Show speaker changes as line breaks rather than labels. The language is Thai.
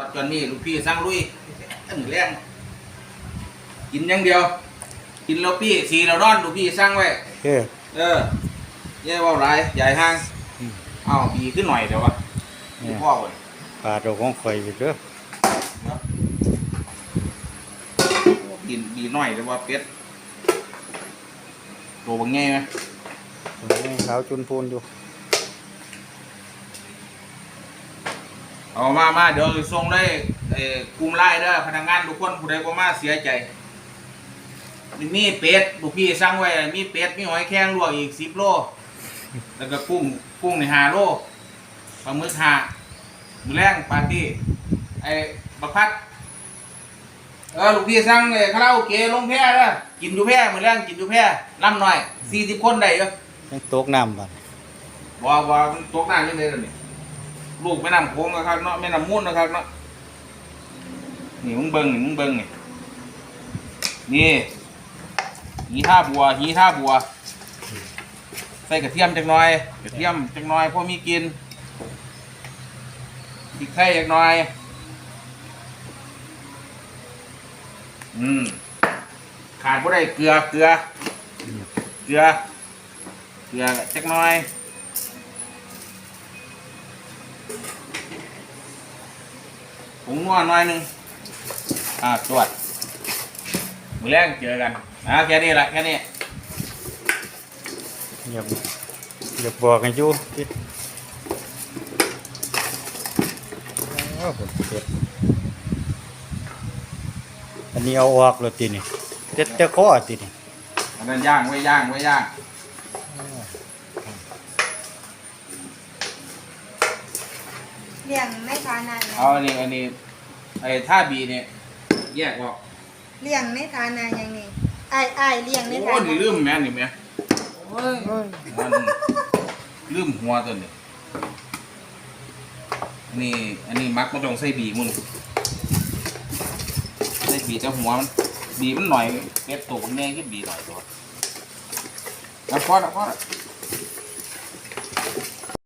อดจนนี่ลูกพี่สั่งลุยอันแรงกินอย่างเดียว กินแล้วพี่สีเรานอนลูกพี่สั่งไว้
เฮ้ย
เออแย่เว่าไรใหญ่ห้าง
อืม
เอาบีขึ้นหน่อยเดี๋ยววะ
เนี่ย
พ่อเว้ย
ปลาตัวของข่อยอยู่เด้อ
บีบีหน่อยเดี๋ยวว่าเป็ดตัวบางแง่ไหม
นี่ขาวจุนพูนอยู่
เอามามาเดี๋ยวส่งได้เอ่อกลุ่มไล่เด้อพนักงานทุกคนผู้ใดก็มาเสียใจมีเป็ดลูกพี่สั่งไว้ มีเป็ดมีหอยแครงลวกอีกสิบโล แล้วก็กุ้งกุ้งในหาโลปลาหมึกหาหมูแรงปาร์ตี้ไอ้บักพัดเออลูกพี่สั่งเลยคาราโอเกะลงแพร่เด้อกินอยู่แพร่หมูแรงกินอยู่แพร่ล่ำหน่อยสี่สิบคนได้เยอะ
ยังตกน้ำบัด
บ่บ่มันตกน้ำยังไงล่ะนี่ ลูกแม่น้ำโค้งนะครับเนาะแม่น้ำมูลนนะครับเนาะนี่มึงเบิ่งนี่มึงเบิ่งนี่นี่หีท่าบัวหีท่าบัว ใส่กระเทียมจักหน่อย กระเทียมจักหน่อยพอมีกินพริกไทยจักหน่อย อืมขาดบ่ได้เกลือเกลือ เกลือ เกลือจักหน่อย ผงนัวหน่อยหนึงอ่าตรวจมือแรกเจอกันอ่าแค่นี้ละแค่นี้
อย่าอย่าบอกกันอยู่ที่อ้าวเป็ดอันนี้เอาออกแล้วทีนี่เด็ดแต่ข้อทีนี่
อันนั้นย่างไว้ย่างไว้ย่าง
เลี้ยงในฐานะหยัง
เอาอันนี้อันนี้ไอ้ท่าบีเนี่ยแยกออก
เลี้ยงในฐานะหยังนี่อ้ายอ้ายเลี้ยงใน
โอ้
ฐานะ
นี่ลืมแม่นี่แม่โอ้ยมันลืมหัวตัวนี้อันนี้อันนี้มักมันต้องใส่บีมุนใส่บีแต่หัวมันบีมันหน่อยเป็ดตัวมันแน่ขึ้นบีหน่อยตัวแล้วพอแล้วพอแล้ว